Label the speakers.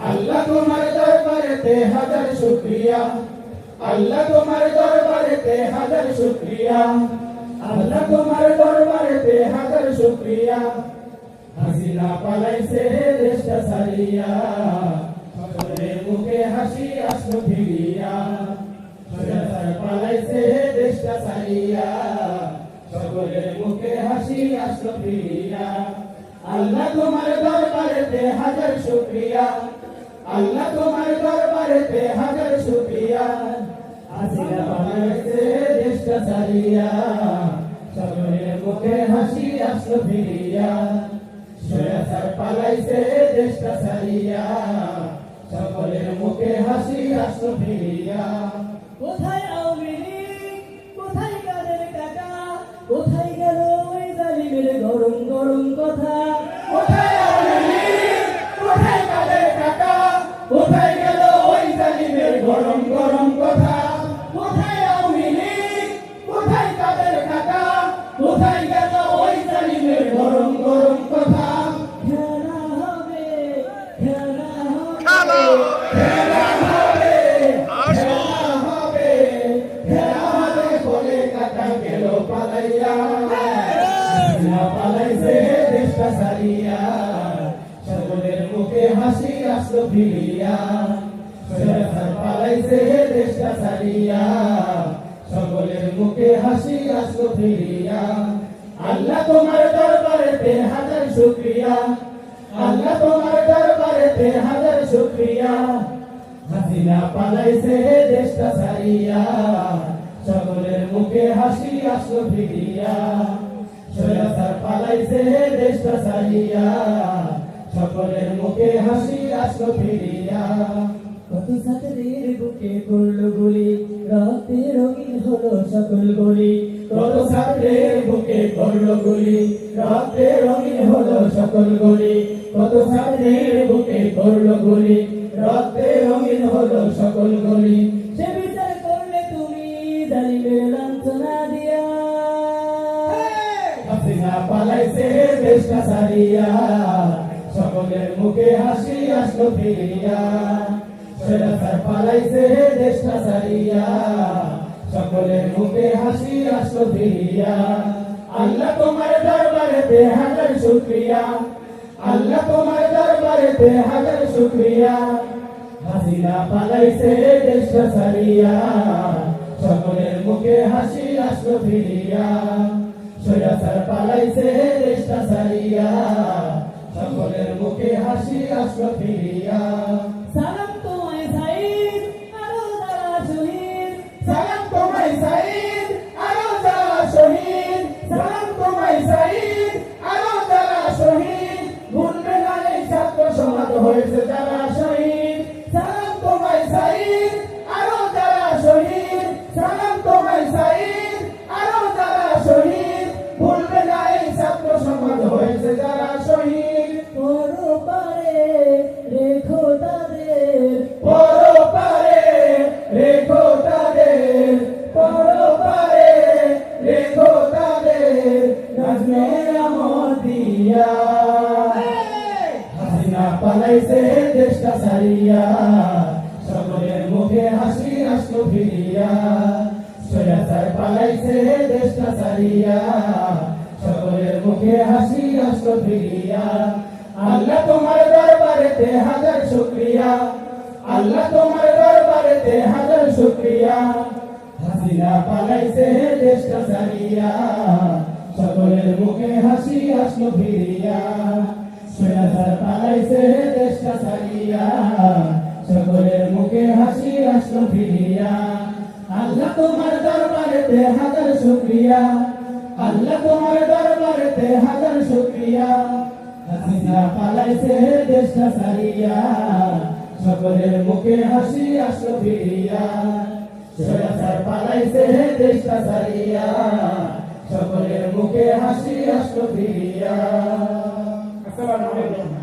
Speaker 1: আল্লাহ তোমার দরবারেতে হাজার শুকরিয়া। আল্লাহ তোমার দরবারেতে হাজার শুকরিয়া। আল্লাহ তোমার দরবারেতে হাজার শুকরিয়া। হাসিনা পালাইছে দেশটা সারিয়া সকলে মুখে হাসি আসলো ফিরিয়া। পালাইছে দেশটা সারিয়া সকলের মুখে হাসি আসলো ফিরিয়া। আল্লাহ তোমার দরবারেতে হাজার শুকরিয়া। আল্লাহ তোমার দরবারেতে হাজার শুকরিয়া। দেশটা মুখে হাসি আসলো ফিরিয়া। সয়াসার পালাইছে, দেশটা সকলের মুখে হাসি আসলো ফিরিয়া।
Speaker 2: কোথায়? কোথায় কাদের কাকা? কোথায় গেল ওই জালিমের গরম গরম কথা?
Speaker 1: হাসি আসলো ফিরিয়া। সৈরাচার পালাইছে দেশটা সারিয়া সকলের মুখে হাসি আসলো ফিরিয়া। আল্লাহ তোমার দরবারেতে হাজার শুকরিয়া। আল্লাহ তোমার দরবারেতে হাজার শুকরিয়া। হাসিনা পালাইছে দেশটা সারিয়া সকলের মুখে হাসি আসলো ফিরিয়া। সৈরাচার পালাইছে দেশটা সারিয়া সকলের মুখে হাসি আসলো ফিরিয়া
Speaker 2: কত ছাত্রের বুকে করল গুলি রক্তে রঙিন হলো সকল গলি
Speaker 1: কত ছাত্রের বুকে করল গুলি রক্তে রঙিন হলো সকল গলি কত ছাত্রের বুকে করল গুলি রক্তে রঙিন হলো সকল গলি
Speaker 2: সে বিচার করলে তুমি জালিমের লাঞ্ছনা দিয়া
Speaker 1: হাসিনা পালাইছে দেশটা সারিয়া সকলের মুখে হাসি আসলো ফিরিয়া। সৈরাচার পালাইছে দেশটা সারিয়া সকলের মুখে হাসি আসলো ফিরিয়া। আল্লাহ তোমার দরবারেতে হাজার শুকরিয়া। আল্লাহ তোমার দরবারেতে হাজার শুকরিয়া। হাসিনা পালাইছে দেশটা সারিয়া সকলের মুখে হাসি আসলো ফিরিয়া। সৈরাচার পালাইছে দেশটা সারিয়া সকলের মুখে হাসি আসলো ফিরিয়া। পালাইছে দেশটা সারিয়া সকলের মুখে হাসি আসলো ফিরিয়া। সৈরাচার পালাইছে দেশটা সারিয়া সকলের মুখে হাসি আসলো ফিরিয়া। আল্লাহ তোমার দরবারেতে হাজার শুকরিয়া। আল্লাহ তোমার দরবারেতে হাজার শুকরিয়া। হাসিনা পালাইছে দেশটা সারিয়া সকলের মুখে হাসি আসলো ফিরিয়া। সৈরাচার পালাইছে দেশটা সারিয়া সকলের মুখে হাসি আসলো ফিরিয়া আল্লাহ তোমার দরবারেতে হাজার শুকরিয়া আল্লাহ তোমার দরবারেতে হাজার শুকরিয়া হাসিনা পালাইছে দেশটা সারিয়া সকলের মুখে হাসি আসলো ফিরিয়া সৈরাচার পালাইছে দেশটা সারিয়া সকলের মুখে হাসি আসলো ফিরিয়া pela noite.